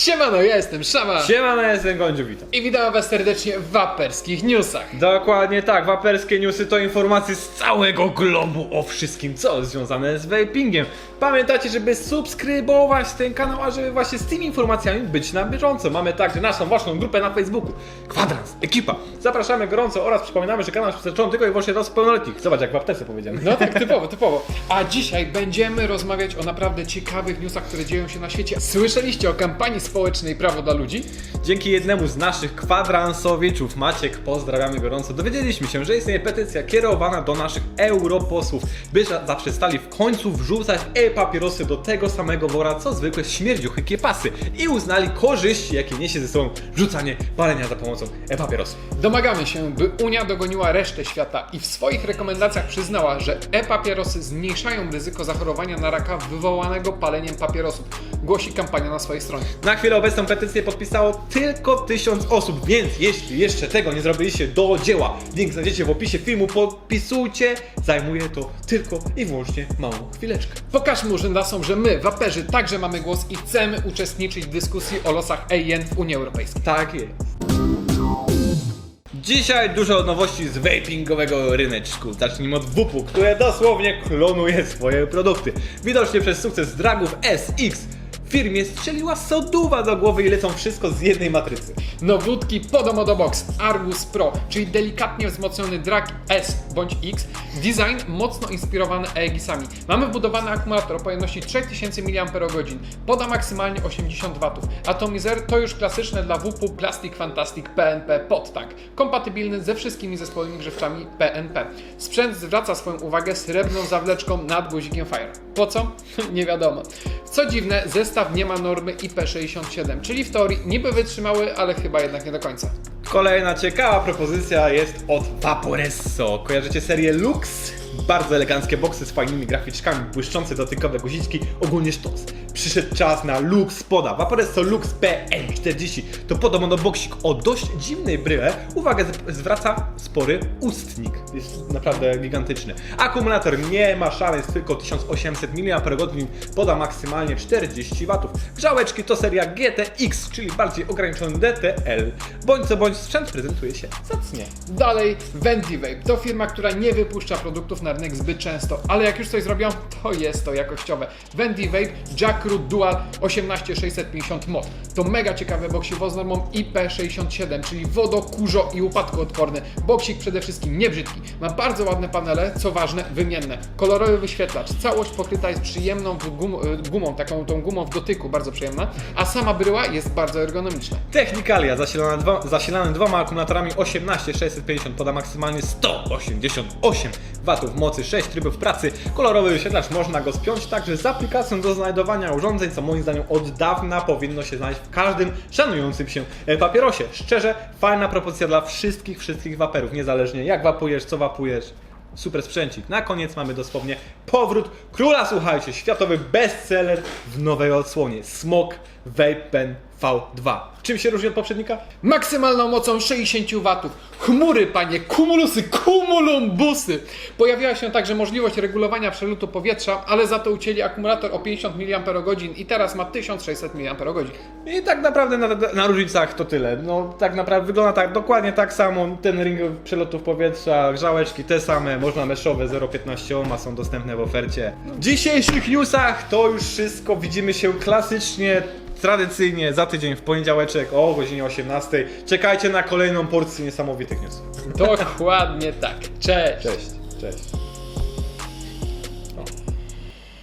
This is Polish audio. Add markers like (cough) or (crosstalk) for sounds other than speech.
Siemano, ja jestem Szama Siemano, jestem Gądziu, witam. i witam was serdecznie w waperskich newsach. Dokładnie tak, waperskie newsy to informacje z całego globu o wszystkim, co związane z vapingiem. Pamiętajcie, żeby subskrybować ten kanał, a żeby właśnie z tymi informacjami być na bieżąco. Mamy także naszą własną grupę na Facebooku. Kwadrans, ekipa. Zapraszamy gorąco oraz przypominamy, że kanał jest przeznaczony tylko i wyłącznie dla pełnoletnich. Zobacz, jak w aptece powiedziane. No tak, (laughs) typowo, typowo. A dzisiaj będziemy rozmawiać o naprawdę ciekawych newsach, które dzieją się na świecie. Słyszeliście o kampanii społecznej Prawo dla Ludzi? Dzięki jednemu z naszych kwadransowiczów, Maciek, pozdrawiamy gorąco, dowiedzieliśmy się, że istnieje petycja kierowana do naszych europosłów, by za- zaprzestali w końcu wrzucać e-papierosy do tego samego wora, co zwykłe śmierdziuchy kiepasy i uznali korzyści, jakie niesie ze sobą wrzucanie palenia za pomocą e-papierosów. Domagamy się, by Unia dogoniła resztę świata i w swoich rekomendacjach przyznała, że e-papierosy zmniejszają ryzyko zachorowania na raka wywołanego paleniem papierosów, głosi kampania na swojej stronie. Na chwilę obecną petycję podpisało tylko tysiąc osób, więc jeśli jeszcze tego nie zrobiliście do dzieła, link znajdziecie w opisie filmu, podpisujcie, zajmuje to tylko i wyłącznie małą chwileczkę. Pokażmy urzędawcom, że my, waperzy, także mamy głos i chcemy uczestniczyć w dyskusji o losach EIN w Unii Europejskiej. Tak jest. Dzisiaj dużo nowości z vapingowego ryneczku. Zacznijmy od WUP-u, które dosłownie klonuje swoje produkty. Widocznie przez sukces dragów SX firmie strzeliła soduwa do głowy i lecą wszystko z jednej matrycy. Nowutki Podomodo Box Argus Pro, czyli delikatnie wzmocniony drag S bądź X, design mocno inspirowany EEGIS-ami. Mamy wbudowany akumulator o pojemności 3000 mAh, poda maksymalnie 80 W. Atomizer to już klasyczne dla WP Plastic Fantastic PNP PodTag, kompatybilny ze wszystkimi zespołowymi grzewczami PNP. Sprzęt zwraca swoją uwagę srebrną zawleczką nad guzikiem Fire. Po co? (laughs) Nie wiadomo. Co dziwne, zestaw nie ma normy IP67, czyli w teorii niby wytrzymały, ale chyba jednak nie do końca. Kolejna ciekawa propozycja jest od Vaporesso. Kojarzycie serię Lux? Bardzo eleganckie boksy z fajnymi graficzkami, błyszczące dotykowe guziczki, ogólnie sztos. Przyszedł czas na Lux Poda. Vaporesso Lux PN40 to podobno boksik o dość dziwnej bryle. Uwagę z- zwraca spory ustnik. Jest naprawdę gigantyczny. Akumulator nie ma szans, tylko 1800 mAh, poda maksymalnie 40 W. Grzałeczki to seria GTX, czyli bardziej ograniczony DTL. Bądź co bądź sprzęt prezentuje się zacnie. Dalej, Vendivape to firma, która nie wypuszcza produktów na rynek zbyt często, ale jak już coś zrobią, to jest to jakościowe. Vendivape Jackroot Dual 18650 mod. To mega ciekawy boksiwo z normą IP67, czyli wodo, kurzo i upadkoodporny. Boksik przede wszystkim nie brzydki. Ma bardzo ładne panele, co ważne, wymienne. Kolorowy wyświetlacz. Całość pokryta jest przyjemną gum, y, gumą, taką tą gumą w dotyku, bardzo przyjemna. A sama bryła jest bardzo ergonomiczna. Technikalia zasilana, dwa, zasilany dwoma akumulatorami 18650 poda maksymalnie 188 W mocy, 6 trybów pracy. Kolorowy wyświetlacz można go spiąć także z aplikacją do znajdowania urządzeń, co moim zdaniem od dawna powinno się znaleźć w każdym szanującym się e, papierosie. Szczerze, fajna propozycja dla wszystkich, wszystkich waperów, niezależnie jak wapujesz, co wapujesz. Super sprzęcik. Na koniec mamy dosłownie powrót króla, słuchajcie, światowy bestseller w nowej odsłonie. Smok Vape Pen V2. Czym się różni od poprzednika? Maksymalną mocą 60 W. Chmury, panie, kumulusy, kumulumbusy. Pojawiła się także możliwość regulowania przelutu powietrza, ale za to ucięli akumulator o 50 mAh i teraz ma 1600 mAh. I tak naprawdę na, na różnicach to tyle. No tak naprawdę wygląda tak dokładnie tak samo. Ten ring przelotów powietrza, grzałeczki te same, można meszowe 0,15 ohma są dostępne w ofercie. W dzisiejszych newsach to już wszystko. Widzimy się klasycznie. Tradycyjnie za tydzień w poniedziałeczek o godzinie 18. Czekajcie na kolejną porcję niesamowitych newsów. Dokładnie tak. Cześć. Cześć, cześć.